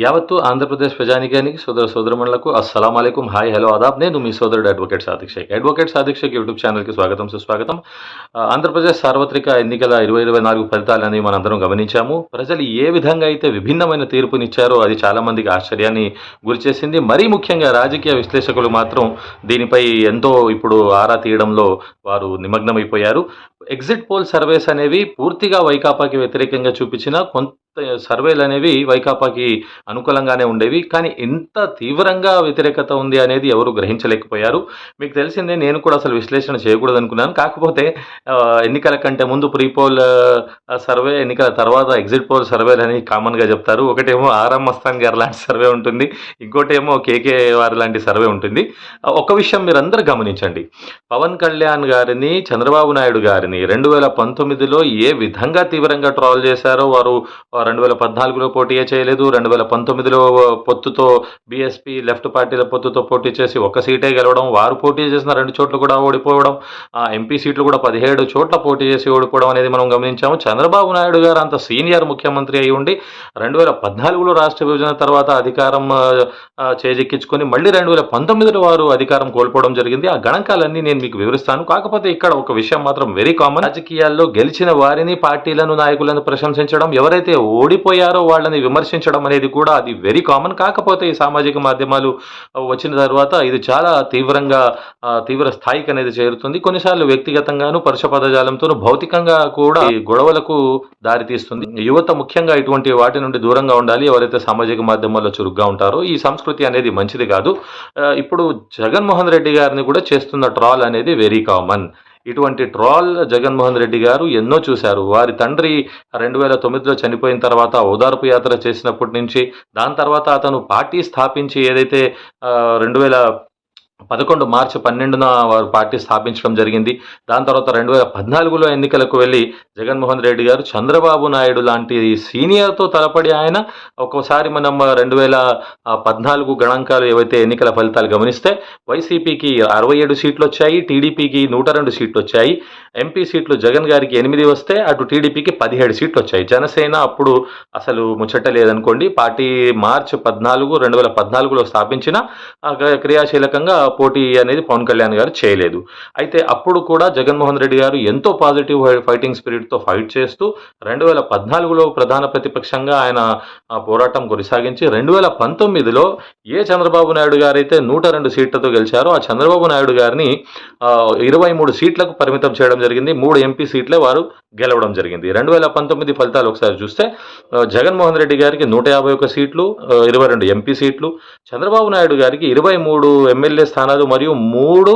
యావత్తు ఆంధ్రప్రదేశ్ ప్రజానికానికి సోదర సోదరమణులకు అస్సలం అయికం హాయ్ హలో ఆదాబ్. నేను మీ సోదరుడు advocate Sadiq Shaikh advocate Sadiq Shaikh YouTube ఛానల్కి స్వాగతం సుస్వాగతం. ఆంధ్రప్రదేశ్ సార్వత్రిక ఎన్నికల ఇరవై ఇరవై నాలుగు ఫలితాలని మనందరం గమనించాము. ప్రజలు ఏ విధంగా అయితే విభిన్నమైన తీర్పునిచ్చారో అది చాలామందికి ఆశ్చర్యాన్ని గురిచేసింది మరీ ముఖ్యంగా రాజకీయ విశ్లేషకులు మాత్రం దీనిపై ఎంతో ఇప్పుడు ఆరా తీయడంలో వారు నిమగ్నమైపోయారు. ఎగ్జిట్ పోల్ సర్వేస్ అనేవి పూర్తిగా వైకాపాకి వ్యతిరేకంగా చూపించిన కొంత సర్వేలు అనేవి వైకాపాకి అనుకూలంగానే ఉండేవి. కానీ ఎంత తీవ్రంగా వ్యతిరేకత ఉంది అనేది ఎవరు గ్రహించలేకపోయారు. మీకు తెలిసిందే నేను కూడా అసలు విశ్లేషణ చేయకూడదు అనుకున్నాను కాకపోతే ఎన్నికల కంటే ముందు ప్రీ పోల్ సర్వే ఎన్నికల తర్వాత ఎగ్జిట్ పోల్ సర్వేలు అని కామన్గా చెప్తారు. ఒకటేమో ఆర్ఎం మస్తాన్ గారు లాంటి సర్వే ఉంటుంది. ఇంకోటేమో కేకే వారి లాంటి సర్వే ఉంటుంది. ఒక విషయం మీరందరూ గమనించండి. పవన్ కళ్యాణ్ గారిని చంద్రబాబు నాయుడు గారిని రెండు వేల పంతొమ్మిదిలో ఏ విధంగా తీవ్రంగా ట్రాల్ చేశారో వారు రెండు వేల పద్నాలుగులో పోటీయే చేయలేదు. రెండు వేల పంతొమ్మిదిలో పొత్తుతో బీఎస్పీ లెఫ్ట్ పార్టీల పొత్తుతో పోటీ చేసి ఒక సీటే గెలవడం వారు పోటీ చేసిన రెండు చోట్ల కూడా ఓడిపోవడం ఎంపీ సీట్లు కూడా పదిహేడు చోట్ల పోటీ చేసి ఓడిపోవడం అనేది మనం గమనించాము. చంద్రబాబు నాయుడు గారు అంత సీనియర్ ముఖ్యమంత్రి అయి ఉండి రెండు వేల పద్నాలుగులో రాష్ట్ర విభజన తర్వాత అధికారం చేజెక్కించుకొని మళ్ళీ రెండు వేల పంతొమ్మిదిలో వారు అధికారం కోల్పోవడం జరిగింది. ఆ గణాంకాలన్నీ నేను మీకు వివరిస్తాను. కాకపోతే ఇక్కడ ఒక విషయం మాత్రం వెరీ కామన్ రాజకీయాల్లో గెలిచిన వారిని పార్టీలను నాయకులను ప్రశంసించడం ఎవరైతే ఓడిపోయారో వాళ్ళని విమర్శించడం అనేది కూడా అది వెరీ కామన్ కాకపోతే ఈ సామాజిక మాధ్యమాలు వచ్చిన తర్వాత ఇది చాలా తీవ్రంగా తీవ్ర స్థాయికి అనేది చేరుతుంది. కొన్నిసార్లు వ్యక్తిగతంగాను పరుష పదజాలంతో భౌతికంగా కూడా ఈ గొడవలకు దారితీస్తుంది యువత ముఖ్యంగా ఇటువంటి వాటి నుండి దూరంగా ఉండాలి. ఎవరైతే సామాజిక మాధ్యమాల్లో చురుగ్గా ఉంటారో ఈ సంస్కృతి అనేది మంచిది కాదు. ఇప్పుడు జగన్మోహన్ రెడ్డి గారిని కూడా చేస్తున్న ట్రాల్ అనేది వెరీ కామన్ ఇటువంటి ట్రాల్ జగన్మోహన్ రెడ్డి గారు ఎన్నో చూశారు. వారి తండ్రి రెండు వేల తొమ్మిదిలో చనిపోయిన తర్వాత ఓదార్పు యాత్ర చేసినప్పటి నుంచి దాని తర్వాత అతను పార్టీ స్థాపించి ఏదైతే రెండు వేల పదకొండు మార్చి పన్నెండున వారు పార్టీ స్థాపించడం జరిగింది. దాని తర్వాత రెండు వేల పద్నాలుగులో ఎన్నికలకు వెళ్ళి జగన్మోహన్ రెడ్డి గారు చంద్రబాబు నాయుడు లాంటి సీనియర్తో తలపడి ఆయన ఒక్కోసారి మనం రెండు వేల పద్నాలుగు గణాంకాలు ఏవైతే ఎన్నికల ఫలితాలు గమనిస్తే వైసీపీకి అరవై ఏడు సీట్లు వచ్చాయి టీడీపీకి నూట రెండు సీట్లు వచ్చాయి ఎంపీ సీట్లు జగన్ గారికి ఎనిమిది వస్తే అటు టీడీపీకి పదిహేడు సీట్లు వచ్చాయి. జనసేన అప్పుడు అసలు ముచ్చట లేదనుకోండి. పార్టీ మార్చి పద్నాలుగు రెండు వేల పద్నాలుగులో స్థాపించిన క్రియాశీలకంగా పోటీ అనేది పవన్ కళ్యాణ్ గారు చేయలేదు. అయితే అప్పుడు కూడా జగన్మోహన్ రెడ్డి గారు ఎంతో పాజిటివ్ ఫైటింగ్ స్పిరిట్తో ఫైట్ చేస్తూ రెండు వేల పద్నాలుగులో ప్రధాన ప్రతిపక్షంగా ఆయన పోరాటం కొనసాగించి రెండు వేల పంతొమ్మిదిలో ఏ చంద్రబాబు నాయుడు గారైతే నూట రెండు సీట్లతో గెలిచారో ఆ చంద్రబాబు నాయుడు గారిని ఇరవై మూడు సీట్లకు పరిమితం చేయడం జరిగింది. మూడు ఎంపీ సీట్లే వారు గెలవడం జరిగింది. రెండు వేల పంతొమ్మిది ఫలితాలు ఒకసారి చూస్తే జగన్మోహన్ రెడ్డి గారికి నూట యాభై ఒక్క సీట్లు ఇరవై రెండు ఎంపీ సీట్లు చంద్రబాబు నాయుడు గారికి ఇరవై మూడు ఎమ్మెల్యే స్థానాలు మరియు మూడు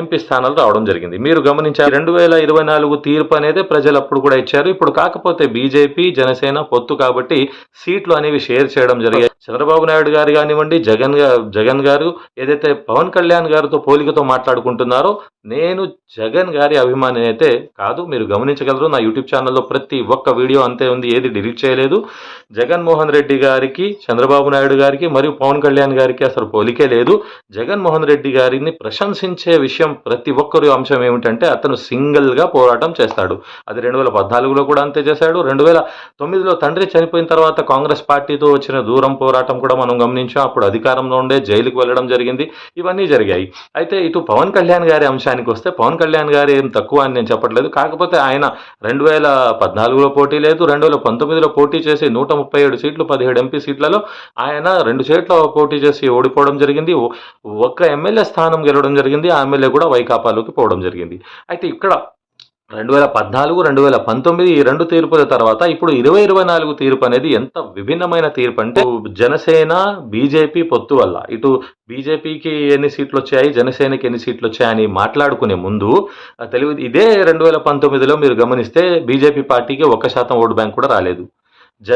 ఎంపీ స్థానాలు రావడం జరిగింది. మీరు గమనించారు రెండు వేల ఇరవై నాలుగు తీర్పు అనేది ప్రజలు అప్పుడు కూడా ఇచ్చారు. ఇప్పుడు కాకపోతే బీజేపీ జనసేన పొత్తు కాబట్టి సీట్లు అనేవి షేర్ చేయడం జరిగాయి చంద్రబాబు నాయుడు గారు కానివ్వండి జగన్ జగన్ గారు ఏదైతే పవన్ కళ్యాణ్ గారితో పోలికతో మాట్లాడుకుంటున్నారో నేను జగన్ గారి అభిమాని అయితే కాదు మీరు గమనించగలరు. నా యూట్యూబ్ ఛానల్లో ప్రతి ఒక్క వీడియో అంతే ఉంది ఏది డిలీట్ చేయలేదు. జగన్మోహన్ రెడ్డి గారికి చంద్రబాబు నాయుడు గారికి మరియు పవన్ కళ్యాణ్ గారికి అసలు పోలికే లేదు. జగన్మోహన్ రెడ్డి గారిని ప్రశంసించే విషయం ప్రతి ఒక్కరి అంశం ఏమిటంటే అతను సింగిల్గా పోరాటం చేస్తాడు. అది రెండు వేల పద్నాలుగులో కూడా అంతే చేశాడు. రెండు వేల తొమ్మిదిలో తండ్రి చనిపోయిన తర్వాత కాంగ్రెస్ పార్టీతో వచ్చిన దూరం పోరాటం కూడా మనం గమనించాం. అప్పుడు అధికారంలో ఉండే జైలుకు వెళ్ళడం జరిగింది. ఇవన్నీ జరిగాయి. అయితే ఇటు పవన్ కళ్యాణ్ గారి అంశానికి వస్తే పవన్ కళ్యాణ్ గారు ఏం తక్కువ అని నేను చెప్పట్లేదు. కాకపోతే ఆయన రెండు వేల పద్నాలుగులో పోటీ లేదు రెండు వేల పంతొమ్మిదిలో పోటీ చేసి నూట ముప్పై ఏడు సీట్లు పదిహేడు ఎంపీ సీట్లలో ఆయన రెండు సీట్ల పోటీ చేసి ఓడిపోవడం జరిగింది. ఒక్క ఎమ్మెల్యే స్థానం గెలవడం జరిగింది. ఆ ఎమ్మెల్యే కూడా వైకాపాలోకి పోవడం జరిగింది. అయితే ఇక్కడ రెండు వేల పద్నాలుగు రెండు వేల పంతొమ్మిది ఈ రెండు తీర్పుల తర్వాత ఇప్పుడు ఇరవై ఇరవై నాలుగు తీర్పు అనేది ఎంత విభిన్నమైన తీర్పు అంటే జనసేన బీజేపీ పొత్తు వల్ల. ఇటు బీజేపీకి ఎన్ని సీట్లు వచ్చాయి జనసేనకి ఎన్ని సీట్లు వచ్చాయని మాట్లాడుకునే ముందు తెలుగు ఇదే రెండు వేల పంతొమ్మిదిలో మీరు గమనిస్తే బీజేపీ పార్టీకి ఒక శాతం ఓటు బ్యాంక్ కూడా రాలేదు. జ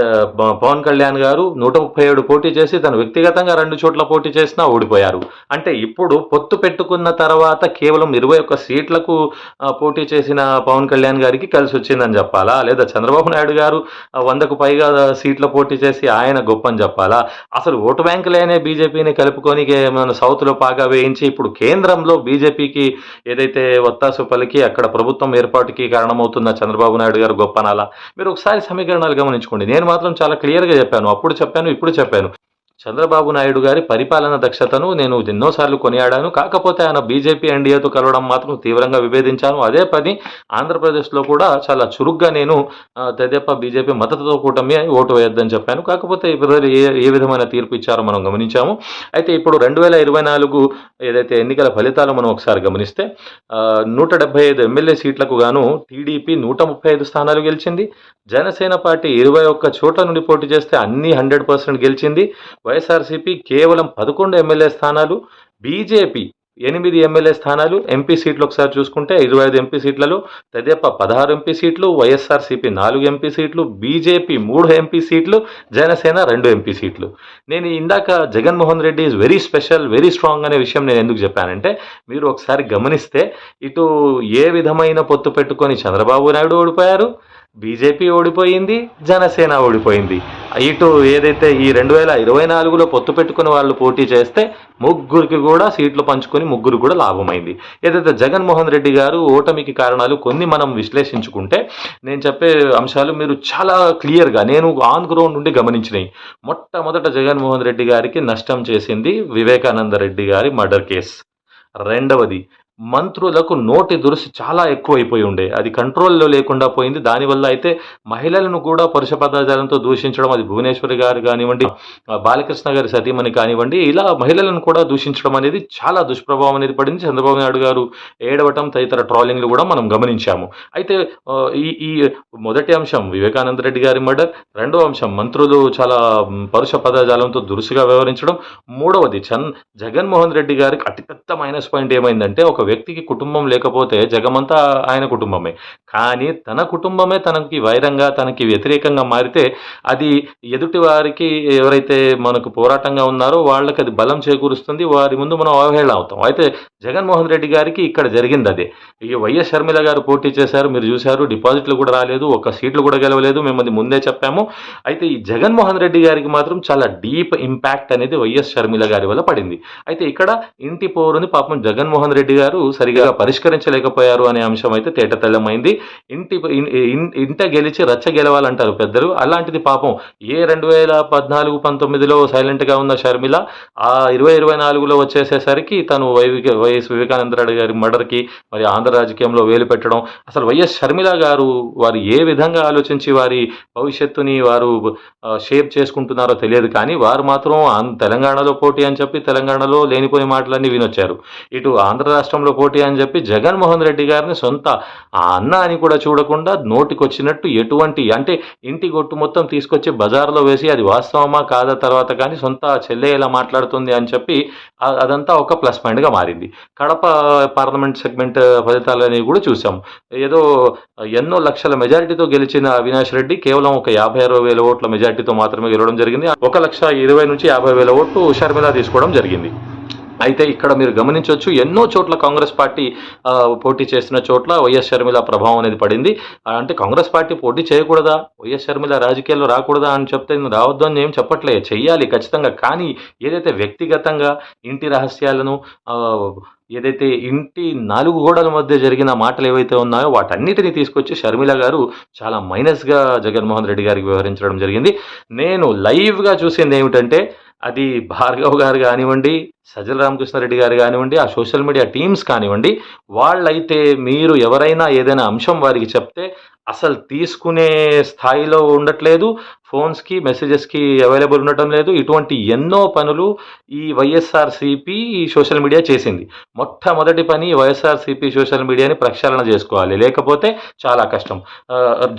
పవన్ కళ్యాణ్ గారు నూట ముప్పై ఏడు పోటీ చేసి తను వ్యక్తిగతంగా రెండు చోట్ల పోటీ చేసినా ఓడిపోయారు. అంటే ఇప్పుడు పొత్తు పెట్టుకున్న తర్వాత కేవలం ఇరవై ఒక్క సీట్లకు పోటీ చేసిన పవన్ కళ్యాణ్ గారికి కలిసి వచ్చిందని చెప్పాలా? లేదా చంద్రబాబు నాయుడు గారు వందకు పైగా సీట్ల పోటీ చేసి ఆయన గొప్ప అని చెప్పాలా? అసలు ఓటు బ్యాంకులేనే బీజేపీని కలుపుకొని మన సౌత్లో పాగా వేయించి ఇప్పుడు కేంద్రంలో బీజేపీకి ఏదైతే ఒత్తాసు పలికి అక్కడ ప్రభుత్వం ఏర్పాటుకి కారణమవుతున్న చంద్రబాబు నాయుడు గారు గొప్పనాలా మీరు ఒకసారి సమీకరణాలు గమనించుకోండి. నేను మాత్రం చాలా క్లియర్గా చెప్పాను. అప్పుడు చెప్పాను ఇప్పుడు చెప్పాను. చంద్రబాబు నాయుడు గారి పరిపాలన దక్షతను నేను ఎన్నోసార్లు కొనియాడాను. కాకపోతే ఆయన బీజేపీ ఎన్డీఏతో కలవడం మాత్రం తీవ్రంగా విభేదించాను. అదే పని ఆంధ్రప్రదేశ్లో కూడా చాలా చురుగ్గా నేను ఆ, తెదేపా బీజేపీ మద్దతుతో కూటమి ఓటు వేయొద్దని చెప్పాను. కాకపోతే ఈ ప్రజలు ఏ ఏ విధమైన తీర్పు ఇచ్చారో మనం గమనించాము. అయితే ఇప్పుడు రెండు వేల ఇరవై నాలుగు ఏదైతే ఎన్నికల ఫలితాలు మనం ఒకసారి గమనిస్తే నూట డెబ్బై ఐదు ఎమ్మెల్యే సీట్లకు గాను టీడీపీ నూట ముప్పై ఐదు స్థానాలు గెలిచింది. జనసేన పార్టీ ఇరవై ఒక్క చోట నుండి పోటీ చేస్తే అన్ని హండ్రెడ్ పర్సెంట్ గెలిచింది. వైఎస్ఆర్సీపీ కేవలం పదకొండు ఎమ్మెల్యే స్థానాలు బీజేపీ ఎనిమిది ఎమ్మెల్యే స్థానాలు ఎంపీ సీట్లు ఒకసారి చూసుకుంటే ఇరవై ఐదు ఎంపీ సీట్లలో తెదేపా పదహారు ఎంపీ సీట్లు వైఎస్ఆర్సీపీ నాలుగు ఎంపీ సీట్లు బీజేపీ మూడు ఎంపీ సీట్లు జనసేన రెండు ఎంపీ సీట్లు. నేను ఇందాక Jaganmohan Reddy is very special very strong అనే విషయం నేను ఎందుకు చెప్పానంటే మీరు ఒకసారి గమనిస్తే ఇటు ఏ విధమైన పొత్తు పెట్టుకొని చంద్రబాబు నాయుడు ఓడిపోయారు బీజేపీ ఓడిపోయింది జనసేన ఓడిపోయింది. ఇటు ఏదైతే ఈ రెండు వేల ఇరవై నాలుగులో పొత్తు పెట్టుకుని వాళ్ళు పోటీ చేస్తే ముగ్గురికి కూడా సీట్లు పంచుకొని ముగ్గురు కూడా లాభమైంది. ఏదైతే జగన్మోహన్ రెడ్డి గారు ఓటమికి కారణాలు కొన్ని మనం విశ్లేషించుకుంటే నేను చెప్పే అంశాలు మీరు చాలా క్లియర్గా నేను ఆన్ గ్రౌండ్ నుండి గమనించినాయి మొట్టమొదట జగన్మోహన్ రెడ్డి గారికి నష్టం చేసింది వివేకానంద రెడ్డి గారి మర్డర్ కేస్. రెండవది మంత్రులకు నోటి దురుసు చాలా ఎక్కువైపోయి ఉండే. అది కంట్రోల్లో లేకుండా పోయింది. దానివల్ల అయితే మహిళలను కూడా పరుష పదార్థాలతో దూషించడం అది భువనేశ్వరి గారు కానివ్వండి బాలకృష్ణ గారి సతీమణి కానివ్వండి ఇలా మహిళలను కూడా దూషించడం అనేది చాలా దుష్ప్రభావం అనేది పడింది. చంద్రబాబు నాయుడు గారు ఏడవటం తదితర ట్రాలింగ్లు కూడా మనం గమనించాము. అయితే ఈ ఈ మొదటి అంశం వివేకానంద రెడ్డి గారి మర్డర్ రెండో అంశం మంత్రులు చాలా పరుష పదజాలంతో దురుసుగా వ్యవహరించడం మూడవది చన్ జగన్మోహన్ రెడ్డి గారికి అతిపెద్ద మైనస్ పాయింట్ ఏమైందంటే ఒక వ్యక్తికి కుటుంబం లేకపోతే జగమంతా ఆయన కుటుంబమే. కానీ తన కుటుంబమే తనకి వైరంగా తనకి వ్యతిరేకంగా మారితే అది ఎదుటి వారికి ఎవరైతే మనకు పోరాటంగా ఉన్నారో వాళ్ళకి అది బలం చేకూరుస్తుంది. వారి ముందు మనం అవహేళన అవుతాం. అయితే జగన్మోహన్ రెడ్డి గారికి ఇక్కడ జరిగింది అదే. ఈ వైఎస్ షర్మిల గారు పోటీ చేశారు మీరు చూశారు డిపాజిట్లు కూడా రాలేదు ఒక సీట్లు కూడా గెలవలేదు మేము అది ముందే చెప్పాము. అయితే ఈ జగన్మోహన్ రెడ్డి గారికి మాత్రం చాలా డీప్ ఇంపాక్ట్ అనేది వైఎస్ షర్మిల గారి వల్ల పడింది. అయితే ఇక్కడ ఇంటి పోరుని పాపం జగన్మోహన్ రెడ్డి గారు సరిగా పరిష్కరించలేకపోయారు అనే అంశం అయితే తేటతెల్లమైంది. ఇంటి ఇంట గెలిచి రచ్చ గెలవాలంటారు పెద్దలు. అలాంటిది పాపం ఏ రెండు వేల పద్నాలుగు పంతొమ్మిదిలో సైలెంట్గా ఉన్న షర్మిల ఆ ఇరవై ఇరవై నాలుగులో వచ్చేసేసరికి తను వైవిక వైఎస్ వివేకానందరెడ్డి గారి మర్డర్కి మరి ఆంధ్ర రాజకీయంలో వేలు పెట్టడం. అసలు వైఎస్ షర్మిల గారు వారు ఏ విధంగా ఆలోచించి వారి భవిష్యత్తుని వారు షేప్ చేసుకుంటున్నారో తెలియదు కానీ వారు మాత్రం తెలంగాణలో పోటీ అని చెప్పి తెలంగాణలో లేనిపోయిన మాటలన్నీ వినొచ్చారు. ఇటు ఆంధ్ర రాష్ట్రంలో పోటీ అని చెప్పి జగన్మోహన్ రెడ్డి గారిని సొంత ఆ అన్న అని కూడా చూడకుండా నోటికొచ్చినట్టు ఎటువంటి అంటే ఇంటి గొట్టు మొత్తం తీసుకొచ్చి బజార్లో వేసి అది వాస్తవమా కాదా తర్వాత కానీ సొంత చెల్లె ఇలా మాట్లాడుతుంది అని చెప్పి అదంతా ఒక ప్లస్ పాయింట్గా మారింది. కడప పార్లమెంట్ సెగ్మెంట్ ఫలితాలని కూడా చూసాం ఏదో ఎన్నో లక్షల మెజారిటీతో గెలిచిన అవినాష్ రెడ్డి కేవలం ఒక యాభై అరవై వేల ఓట్ల మెజారిటీతో మాత్రమే గెలవడం జరిగింది. ఒక లక్ష ఇరవై నుంచి యాభై వేల ఓట్లు షర్మిల తీసుకోవడం జరిగింది. అయితే ఇక్కడ మీరు గమనించవచ్చు ఎన్నో చోట్ల కాంగ్రెస్ పార్టీ పోటీ చేసిన చోట్ల వైఎస్ షర్మిల ప్రభావం అనేది పడింది. అంటే కాంగ్రెస్ పార్టీ పోటీ చేయకూడదా? వైఎస్ షర్మిల రాజకీయాల్లో రాకూడదా అని చెప్తే నేను రావద్దు అని ఏం చెప్పట్లే. చెయ్యాలి ఖచ్చితంగా. కానీ ఏదైతే వ్యక్తిగతంగా ఇంటి రహస్యాలను ఏదైతే ఇంటి నాలుగు గోడల మధ్య జరిగిన మాటలు ఏవైతే ఉన్నాయో వాటన్నిటిని తీసుకొచ్చి షర్మిల గారు చాలా మైనస్గా జగన్మోహన్ రెడ్డి గారికి వ్యవహరించడం జరిగింది. నేను లైవ్గా చూసింది ఏమిటంటే అది భార్గవ్ గారు కానివ్వండి సజ్జల రామకృష్ణారెడ్డి గారు కానివ్వండి ఆ సోషల్ మీడియా టీమ్స్ కానివ్వండి వాళ్ళైతే మీరు ఎవరైనా ఏదైనా అంశం వారికి చెప్తే అసలు తీసుకునే స్థాయిలో ఉండట్లేదు. ఫోన్స్కి మెసేజెస్కి అవైలబుల్ ఉండటం లేదు. ఇటువంటి ఎన్నో పనులు ఈ వైఎస్ఆర్సీపీ సోషల్ మీడియా చేసింది. మొట్టమొదటి పని వైఎస్ఆర్సీపీ సోషల్ మీడియాని ప్రక్షాళన చేసుకోవాలి. లేకపోతే చాలా కష్టం.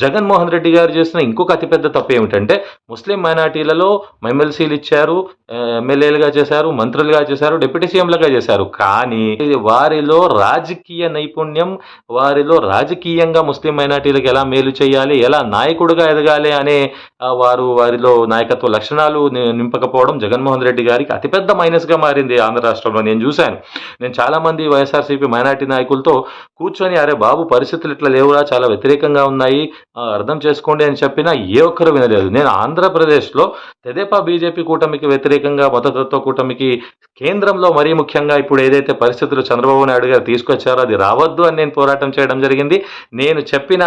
జగన్మోహన్ రెడ్డి గారు చేసిన ఇంకొక అతిపెద్ద తప్పు ఏమిటంటే ముస్లిం మైనార్టీలలో ఎమ్మెల్సీలు ఇచ్చారు ఎమ్మెల్యేలుగా చేశారు మంత్రులుగా చేశారు డిప్యూటీ సీఎంలుగా చేశారు. కానీ వారిలో రాజకీయ నైపుణ్యం వారిలో రాజకీయంగా ముస్లిం మైనార్టీలకు ఎలా మేలు చేయాలి ఎలా నాయకుడిగా ఎదగాలి అనే వారు వారిలో నాయకత్వ లక్షణాలు నింపకపోవడం జగన్మోహన్ రెడ్డి గారికి అతిపెద్ద మైనస్గా మారింది ఆంధ్ర రాష్ట్రంలో. నేను చూశాను. నేను చాలామంది వైఎస్ఆర్సీపీ మైనార్టీ నాయకులతో కూర్చొని అరే బాబు పరిస్థితులు ఇట్లా లేవురా చాలా వ్యతిరేకంగా ఉన్నాయి. అర్థం చేసుకోండి అని చెప్పినా ఏ ఒక్కరు వినలేదు. నేను ఆంధ్రప్రదేశ్లో తెదేపా బీజేపీ కూటమికి వ్యతిరేకంగా మతతత్వ కూటమికి కేంద్రంలో మరీ ముఖ్యంగా ఇప్పుడు ఏదైతే పరిస్థితులు చంద్రబాబు నాయుడు గారు తీసుకొచ్చారో అది రావద్దు అని నేను పోరాటం చేయడం జరిగింది. నేను చెప్పిన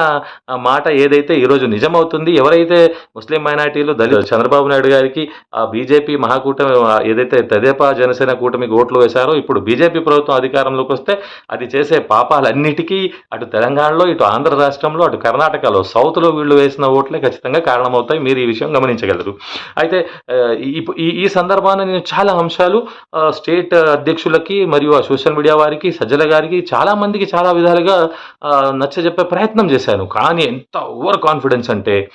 మాట ఏదైతే ఈరోజు నిజమవుతుంది ఎవరైతే ముస్లిం మైనార్టీలు దళిత చంద్రబాబు నాయుడు గారికి ఆ బీజేపీ మహాకూటమి ఏదైతే తెదేపా జనసేన కూటమికి ఓట్లు వేశారో ఇప్పుడు బీజేపీ ప్రభుత్వం అధికారంలోకి వస్తే అది చేసే పాపాలన్నిటికీ అటు తెలంగాణలో ఇటు ఆంధ్ర రాష్ట్రంలో అటు కర్ణాటకలో సౌత్లో వీళ్ళు వేసిన ఓట్లే ఖచ్చితంగా కారణమవుతాయి. మీరు ఈ విషయం గమనించగలరు. అయితే ఈ- ఈ నేను చాలా అంశాలు స్టేట్ అధ్యక్షులకి మరియు ఆ సోషల్ మీడియా వారికి సజ్జల గారికి చాలా మందికి చాలా విధాలుగా నచ్చజెప్పే ప్రయత్నం చేశాను. కానీ ఎంత ఓవర్ కాన్ఫిడెన్స్ అంటే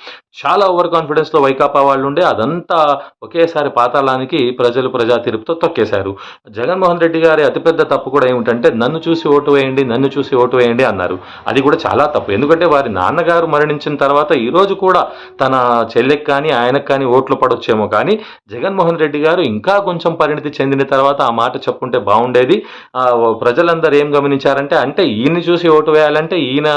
చాలా ఓవర్ కాన్ఫిడెన్స్లో వైకాపా వాళ్ళు ఉండే అదంతా ఒకేసారి పాతాళానికి ప్రజలు ప్రజా తీర్పుతో తొక్కేశారు. జగన్మోహన్ రెడ్డి గారి అతిపెద్ద తప్పు కూడా ఏమిటంటే నన్ను చూసి ఓటు వేయండి నన్ను చూసి ఓటు వేయండి అన్నారు. అది కూడా చాలా తప్పు. ఎందుకంటే వారి నాన్నగారు మరణించిన తర్వాత ఈరోజు కూడా తన చెల్లెకి కానీ ఆయనకు కానీ ఓట్లు పడొచ్చేమో కానీ జగన్మోహన్ రెడ్డి గారు ఇంకా కొంచెం పరిణితి చెందిన తర్వాత ఆ మాట చెప్పుంటే బాగుండేది. ప్రజలందరూ ఏం గమనించారంటే అంటే ఈయన్ని చూసి ఓటు వేయాలంటే ఈయన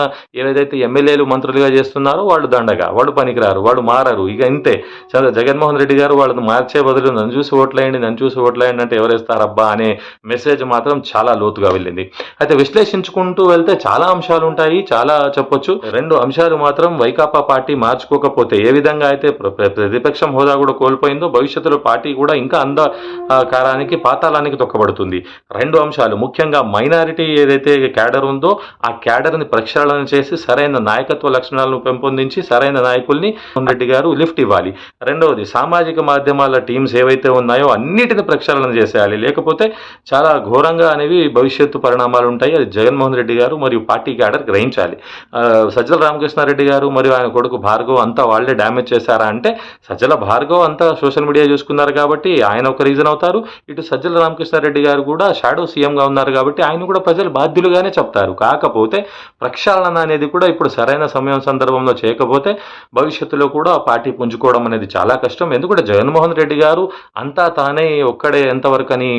ఏదైతే ఎమ్మెల్యేలు మంత్రులుగా చేస్తున్నారో వాళ్ళు దండగా వాళ్ళు పనికిరారు వాళ్ళు మారరు. ఇక ఇంతే. చాలా జగన్మోహన్ రెడ్డి గారు వాళ్ళని మార్చే బదులు నన్ను చూసి ఓట్లేయండి నన్ను చూసి ఓట్లేయండి అంటే ఎవరేస్తారబ్బా అనే మెసేజ్ మాత్రం చాలా లోతుగా వెళ్ళింది. అయితే విశ్లేషించుకుంటూ వెళ్తే చాలా అంశాలు ఉంటాయి చాలా చెప్పొచ్చు. రెండు అంశాలు మాత్రం వైకాపా పార్టీ మార్చుకోకపోతే ఏ విధంగా అయితే ప్ర- ప్రతిపక్షం హోదా కూడా కోల్పోయిందో భవిష్యత్తులో పార్టీ కూడా ఇంకా అంద కారానికి పాతాళానికి తొక్కబడుతుంది. రెండు అంశాలు ముఖ్యంగా మైనారిటీ ఏదైతే క్యాడర్ ఉందో ఆ క్యాడర్ని ప్రక్షాళన చేసి సరైన నాయకత్వ లక్షణాలను పెంపొందించి సరైన నాయకుల్ని రెడ్డి గారు లిఫ్ట్ ఇవ్వాలి. రెండవది సామాజిక మాధ్యమాల టీమ్స్ ఏవైతే ఉన్నాయో అన్నిటిని ప్రక్షాళన చేసేయాలి. లేకపోతే చాలా ఘోరంగా అనేవి భవిష్యత్తు పరిణామాలు ఉంటాయి. అది జగన్మోహన్ రెడ్డి గారు మరియు పార్టీ క్యాడర్ గ్రహించాలి. సజ్జల రామకృష్ణారెడ్డి గారు మరియు ఆయన కొడుకు భార్గవ్ అంతా వాళ్ళే డ్యామేజ్ చేశారా అంటే సజ్జల భార్గవ్ అంతా సోషల్ మీడియా చూసుకున్నారు కాబట్టి ఆయన ఒక రీజన్ అవుతారు. ఇటు సజ్జల రామకృష్ణారెడ్డి గారు కూడా షాడో సీఎంగా ఉన్నారు కాబట్టి ఆయన కూడా ప్రజలు బాధ్యులుగానే చెప్తారు. కాకపోతే ప్రక్షాళన అనేది కూడా ఇప్పుడు సరైన సమయం సందర్భంలో చేయకపోతే భవిష్యత్తులో కూడా పార్టీ పార్టీ పుంజుకోవడం అనేది చాలా కష్టం. ఎందుకంటే జగన్మోహన్ రెడ్డి గారు అంతా తానే ఒక్కడే ఎంతవరకు అని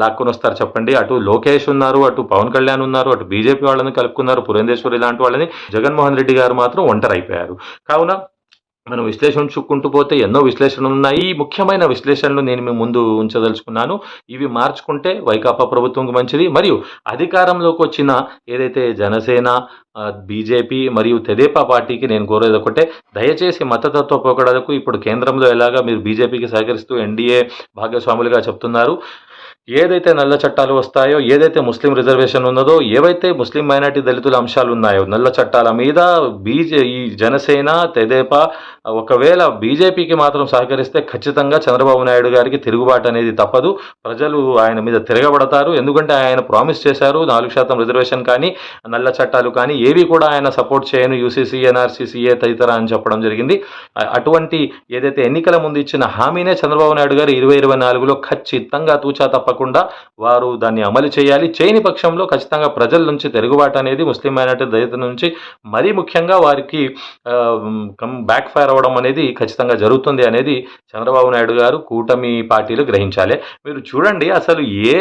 లాక్కొని వస్తారు చెప్పండి. అటు లోకేష్ ఉన్నారు అటు పవన్ కళ్యాణ్ ఉన్నారు అటు బీజేపీ వాళ్ళని కలుపుకున్నారు పురేందేశ్వరి లాంటి వాళ్ళని జగన్మోహన్ రెడ్డి గారు మాత్రం ఒంటరి అయిపోయారు. కావున మనం విశ్లేషించుకుంటూ పోతే ఎన్నో విశ్లేషణలు ఉన్నాయి ముఖ్యమైన విశ్లేషణలు నేను మీ ముందు ఉంచదలుచుకున్నాను. ఇవి మార్చుకుంటే వైకాపా ప్రభుత్వం మంచిది. మరియు అధికారంలోకి వచ్చిన ఏదైతే జనసేన బీజేపీ మరియు తెదేపా పార్టీకి నేను కోరేది ఒకటే దయచేసి మతతత్వ పోకడలకు ఇప్పుడు కేంద్రంలో ఎలాగా మీరు బీజేపీకి సహకరిస్తూ ఎన్డీఏ భాగస్వాములుగా చెప్తున్నారు. ఏదైతే నల్ల చట్టాలు వస్తాయో ఏదైతే ముస్లిం రిజర్వేషన్ ఉన్నదో ఏవైతే ముస్లిం మైనార్టీ దళితుల అంశాలు ఉన్నాయో నల్ల చట్టాల మీద బీజే ఈ జనసేన తెదేపా ఒకవేళ బీజేపీకి మాత్రం సహకరిస్తే ఖచ్చితంగా చంద్రబాబు నాయుడు గారికి తిరుగుబాటు అనేది తప్పదు. ప్రజలు ఆయన మీద తిరగబడతారు. ఎందుకంటే ఆయన ప్రామిస్ చేశారు నాలుగు శాతం రిజర్వేషన్ కానీ నల్ల చట్టాలు కానీ ఏవి కూడా ఆయన సపోర్ట్ చేయను యూసీసీ ఎన్ఆర్సీసీఏ తదితర అని చెప్పడం జరిగింది. అటువంటి ఏదైతే ఎన్నికల ముందు ఇచ్చిన హామీనే చంద్రబాబు నాయుడు గారు ఇరవై ఇరవై నాలుగులో ఖచ్చితంగా తూచా తప్పకుండా వారు దాన్ని అమలు చేయాలి. చేయని పక్షంలో ఖచ్చితంగా ప్రజల నుంచి తిరుగుబాటు అనేది ముస్లిం మైనార్టీ దళిత నుంచి మరీ ముఖ్యంగా వారికి బ్యాక్ ఫైర్ అవ్వడం అనేది ఖచ్చితంగా జరుగుతుంది అనేది చంద్రబాబు నాయుడు గారు కూటమి పార్టీలు గ్రహించాలి. మీరు చూడండి అసలు ఏ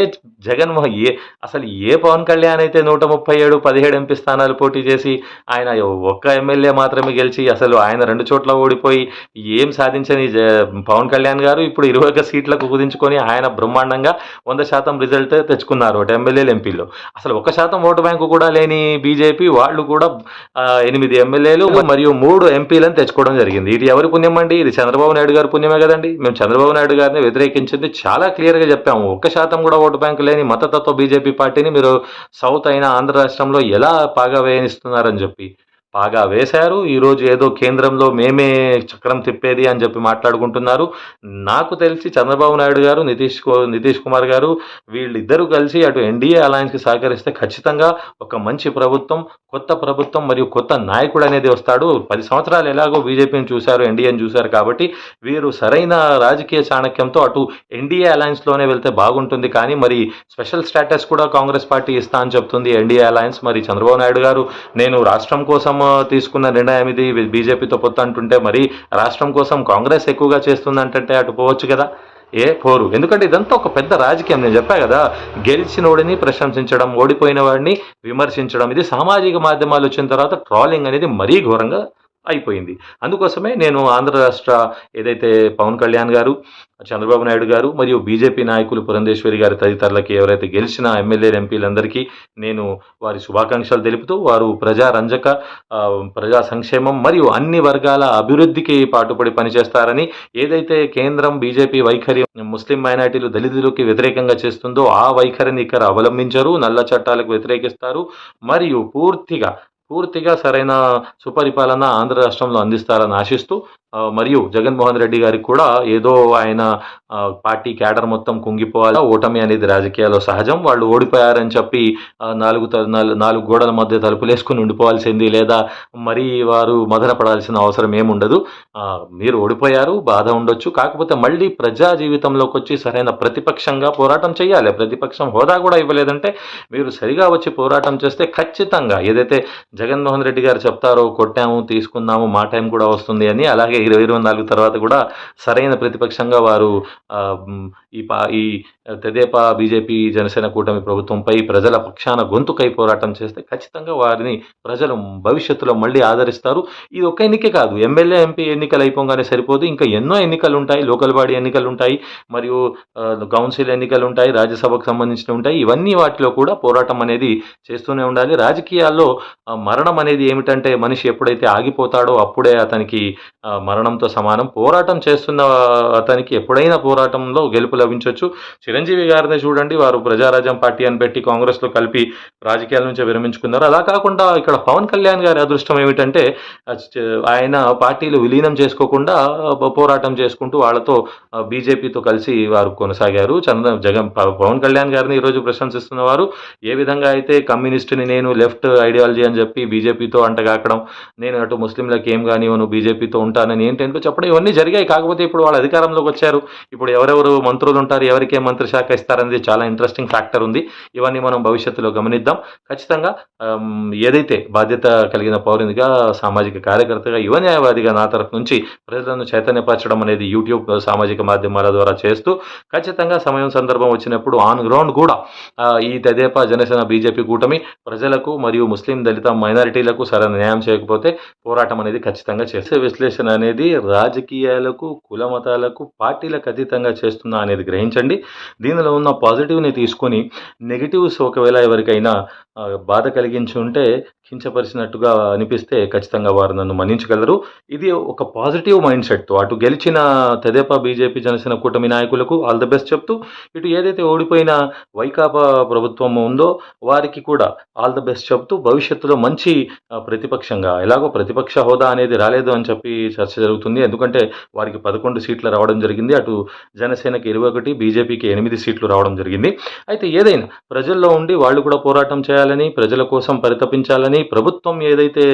జగన్మోహన్ ఏ అసలు ఏ పవన్ కళ్యాణ్ అయితే నూట ముప్పై ఏడు పదిహేడు ఎంపీ స్థానాలు పోటీ చేసి ఆయన ఒక్క ఎమ్మెల్యే మాత్రమే గెలిచి అసలు ఆయన రెండు చోట్ల ఓడిపోయి ఏం సాధించని జ- పవన్ కళ్యాణ్ గారు ఇప్పుడు ఇరవై ఒక్క సీట్లకు కుదించుకొని ఆయన బ్రహ్మాండంగా వంద శాతం రిజల్ట్ తెచ్చుకున్నారు ఒకటి ఎమ్మెల్యేలు ఎంపీలో. అసలు ఒక శాతం ఓటు బ్యాంకు కూడా లేని బీజేపీ వాళ్ళు కూడా ఎనిమిది ఎమ్మెల్యేలు మరియు మూడు ఎంపీలను తెచ్చుకోవడం జరిగింది. ఇది ఎవరి పుణ్యం అండి? ఇది చంద్రబాబు నాయుడు గారి పుణ్యమే కదండి? మేము చంద్రబాబు నాయుడు గారిని వ్యతిరేకించింది చాలా క్లియర్గా చెప్పాము. ఒక్క శాతం కూడా ఓటు బ్యాంకు లేని మతతత్వ బీజేపీ పార్టీని మీరు సౌత్ అయిన ఆంధ్ర రాష్ట్రంలో ఎలా పాగా వేయనిస్తున్నారని చెప్పి. బాగా వేశారు. ఈరోజు ఏదో కేంద్రంలో మేమే చక్రం తిప్పేది అని చెప్పి మాట్లాడుకుంటున్నారు. నాకు తెలిసి చంద్రబాబు నాయుడు గారు నితీష్ నితీష్ కుమార్ గారు వీళ్ళిద్దరూ కలిసి అటు ఎన్డీఏ అలయన్స్కి సహకరిస్తే ఖచ్చితంగా ఒక మంచి ప్రభుత్వం కొత్త ప్రభుత్వం మరియు కొత్త నాయకుడు అనేది వస్తాడు. పది సంవత్సరాలు ఎలాగో బీజేపీని చూశారు ఎన్డీఏని చూశారు కాబట్టి వీరు సరైన రాజకీయ చాణక్యంతో అటు ఎన్డీఏ అలయన్స్లోనే వెళ్తే బాగుంటుంది. కానీ మరి స్పెషల్ స్టేటస్ కూడా కాంగ్రెస్ పార్టీ ఇస్తా అని చెప్తుంది ఎన్డీఏ అలయన్స్. మరి చంద్రబాబు నాయుడు గారు నేను రాష్ట్రం కోసం తీసుకున్న నిర్ణయం ఇది. బీజేపీతో పొత్తు అంటుంటే మరి రాష్ట్రం కోసం కాంగ్రెస్ ఎక్కువగా చేస్తుందంటే అటు పోవచ్చు కదా. ఏ పోరు. ఎందుకంటే ఇదంతా ఒక పెద్ద రాజకీయం. నేను చెప్పా కదా గెలిచినోడిని ప్రశంసించడం ఓడిపోయిన వాడిని విమర్శించడం. ఇది సామాజిక మాధ్యమాలు వచ్చిన తర్వాత ట్రాలింగ్ అనేది మరీ ఘోరంగా అయిపోయింది. అందుకోసమే నేను ఆంధ్ర రాష్ట్ర ఏదైతే పవన్ కళ్యాణ్ గారు చంద్రబాబు నాయుడు గారు మరియు బీజేపీ నాయకులు పురంధేశ్వరి గారి తదితరులకి ఎవరైతే గెలిచిన ఎమ్మెల్యే ఎంపీలందరికీ నేను వారి శుభాకాంక్షలు తెలుపుతూ వారు ప్రజా రంజక ప్రజా సంక్షేమం మరియు అన్ని వర్గాల అభివృద్ధికి పాటుపడి పనిచేస్తారని ఏదైతే కేంద్రం బీజేపీ వైఖరి ముస్లిం మైనార్టీలు దళితులకి వ్యతిరేకంగా చేస్తుందో ఆ వైఖరిని ఇక్కడ అవలంబించరు నల్ల చట్టాలకు వ్యతిరేకిస్తారు మరియు పూర్తిగా పూర్తిగా సరైన సుపరిపాలన ఆంధ్ర రాష్ట్రంలో అందిస్తారని ఆశిస్తూ మరియు జగన్మోహన్ రెడ్డి గారికి కూడా ఏదో ఆయన పార్టీ క్యాడర్ మొత్తం కుంగిపోవాలి ఓటమి అనేది రాజకీయాల్లో సహజం. వాళ్ళు ఓడిపోయారని చెప్పి నాలుగు త- నాలు- నాలుగు గోడల మధ్య తలుపులేసుకుని ఉండిపోవాల్సింది లేదా మరీ వారు మదన పడాల్సిన అవసరం ఏముండదు. మీరు ఓడిపోయారు బాధ ఉండొచ్చు. కాకపోతే మళ్ళీ ప్రజా జీవితంలోకి వచ్చి సరైన ప్రతిపక్షంగా పోరాటం చేయాలి ప్రతిపక్షం హోదా కూడా ఇవ్వలేదంటే మీరు సరిగా వచ్చి పోరాటం చేస్తే ఖచ్చితంగా ఏదైతే జగన్మోహన్ రెడ్డి గారు చెప్తారో కొట్టాము తీసుకున్నాము మా టైం కూడా వస్తుంది అని అలాగే ఇరవై ఇరవై నాలుగు తర్వాత కూడా సరైన ప్రతిపక్షంగా వారు ఆ, ఈ పా ఈ తెదేపా బీజేపీ జనసేన కూటమి ప్రభుత్వంపై ప్రజల పక్షాన గొంతుకై పోరాటం చేస్తే ఖచ్చితంగా వారిని ప్రజలు భవిష్యత్తులో మళ్ళీ ఆదరిస్తారు. ఇది ఒక ఎన్నికే కాదు. ఎమ్మెల్యే ఎంపీ ఎన్నికలు అయిపోగానే సరిపోదు. ఇంకా ఎన్నో ఎన్నికలు ఉంటాయి లోకల్ బాడీ ఎన్నికలు ఉంటాయి మరియు కౌన్సిల్ ఎన్నికలు ఉంటాయి రాజ్యసభకు సంబంధించినవి ఉంటాయి. ఇవన్నీ వాటిలో కూడా పోరాటం అనేది చేస్తూనే ఉండాలి. రాజకీయాల్లో మరణం అనేది ఏమిటంటే మనిషి ఎప్పుడైతే ఆగిపోతాడో అప్పుడే అతనికి మరణంతో సమానం. పోరాటం చేస్తున్న అతనికి ఎప్పుడైనా పోరాటంలో గెలుపు లభించవచ్చు చిరంజీవి గారిని చూడండి వారు ప్రజారాజ్యం పార్టీ అని పెట్టి కాంగ్రెస్లో కలిపి రాజకీయాల నుంచి విరమించుకున్నారు. అలా కాకుండా ఇక్కడ పవన్ కళ్యాణ్ గారి అదృష్టం ఏమిటంటే ఆయన పార్టీలు విలీనం చేసుకోకుండా పోరాటం చేసుకుంటూ వాళ్ళతో బీజేపీతో కలిసి వారు కొనసాగారు. చంద్ర జగన్ పవన్ కళ్యాణ్ గారిని ఈరోజు ప్రశంసిస్తున్న వారు ఏ విధంగా అయితే కమ్యూనిస్టుని నేను లెఫ్ట్ ఐడియాలజీ అని చెప్పి బీజేపీతో అంటగాకడం నేను అటు ముస్లింలకు ఏం కానివ్వను బీజేపీతో ఉంటానని ఏంటంటే చెప్పడం ఇవన్నీ జరిగాయి. కాకపోతే ఇప్పుడు వాళ్ళు అధికారంలోకి వచ్చారు. ఇప్పుడు ఎవరెవరు మంత్రులు ఉంటారు ఎవరికి మంత్రి శాఖ ఇస్తారనేది చాలా ఇంట్రెస్టింగ్ ఫ్యాక్టర్ ఉంది. ఇవన్నీ మనం భవిష్యత్తులో గమనిద్దాం. ఖచ్చితంగా ఏదైతే బాధ్యత కలిగిన పౌరునిగా సామాజిక కార్యకర్తగా యువ న్యాయవాదిగా నా తరఫు నుంచి ప్రజలను చైతన్యపరచడం అనేది యూట్యూబ్ సామాజిక మాధ్యమాల ద్వారా చేస్తూ ఖచ్చితంగా సమయం సందర్భం వచ్చినప్పుడు ఆన్ గ్రౌండ్ కూడా ఈ తెదేపా జనసేన బీజేపీ కూటమి ప్రజలకు మరియు ముస్లిం దళిత మైనారిటీలకు సరైన న్యాయం చేయకపోతే పోరాటం అనేది ఖచ్చితంగా చేసే విశ్లేషణ అనేది రాజకీయాలకు కుల మతాలకు పార్టీలకు అతీతంగా చేస్తున్నా అనేది గ్రహించండి. దీనిలో ఉన్న పాజిటివ్ని తీసుకొని నెగిటివ్స్ ఒకవేళ ఎవరికైనా బాధ కలిగించి ఉంటే కించపరిచినట్టుగా అనిపిస్తే ఖచ్చితంగా వారు నన్ను మన్నించగలరు. ఇది ఒక పాజిటివ్ మైండ్ సెట్తో అటు గెలిచిన తెదేపా బీజేపీ జనసేన కూటమి నాయకులకు ఆల్ ద బెస్ట్ చెప్తూ ఇటు ఏదైతే ఓడిపోయిన వైకాపా ప్రభుత్వం ఉందో వారికి కూడా ఆల్ ద బెస్ట్ చెప్తూ భవిష్యత్తులో మంచి ప్రతిపక్షంగా ఎలాగో ప్రతిపక్ష హోదా అనేది రాలేదు అని చెప్పి చర్చ జరుగుతుంది. ఎందుకంటే వారికి పదకొండు సీట్లు రావడం జరిగింది. అటు జనసేనకి ఇరవై ఒకటి బీజేపీకి ఎనిమిది సీట్లు రావడం జరిగింది. అయితే ఏదైనా ప్రజల్లో ఉండి వాళ్ళు కూడా పోరాటం చేయాలని ప్రజల కోసం పరితపించాలని ప్రభుత్వం ఏదైతే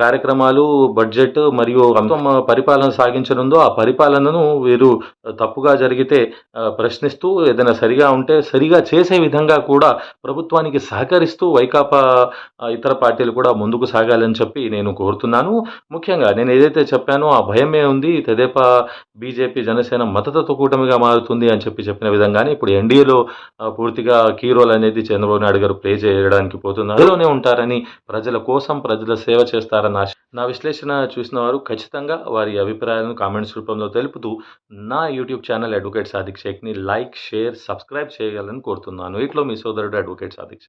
కార్యక్రమాలు బడ్జెట్ మరియు ప్రభుత్వం పరిపాలన సాగించనుందో ఆ పరిపాలనను వీరు తప్పుగా జరిగితే ప్రశ్నిస్తూ ఏదైనా సరిగా ఉంటే సరిగా చేసే విధంగా కూడా ప్రభుత్వానికి సహకరిస్తూ వైకాపా ఇతర పార్టీలు కూడా ముందుకు సాగాలని చెప్పి నేను కోరుతున్నాను. ముఖ్యంగా నేను ఏదైతే చెప్పానో ఆ భయమే ఉంది. తెదేపా బీజేపీ జనసేన మద్దతుతో కూటమిగా మారుతుంది అని చెప్పి చెప్పిన విధంగానే ఇప్పుడు ఎన్డీఏలో పూర్తిగా కీ రోల్ అనేది చంద్రబాబు నాయుడు గారు ప్లే చేయడానికి పోతున్నారు. అందులోనే ఉంటారని ప్రజల కోసం ప్రజల సేవ చేస్తారన్న నా విశ్లేషణ చూసిన వారు ఖచ్చితంగా వారి అభిప్రాయాలను కామెంట్స్ రూపంలో తెలుపుతూ నా యూట్యూబ్ ఛానల్ అడ్వకేట్ సాదిక్ షేక్ని లైక్ షేర్ సబ్స్క్రైబ్ చేయాలని కోరుతున్నాను. ఇట్లో మీ సోదరుడు అడ్వకేట్ సాదిక్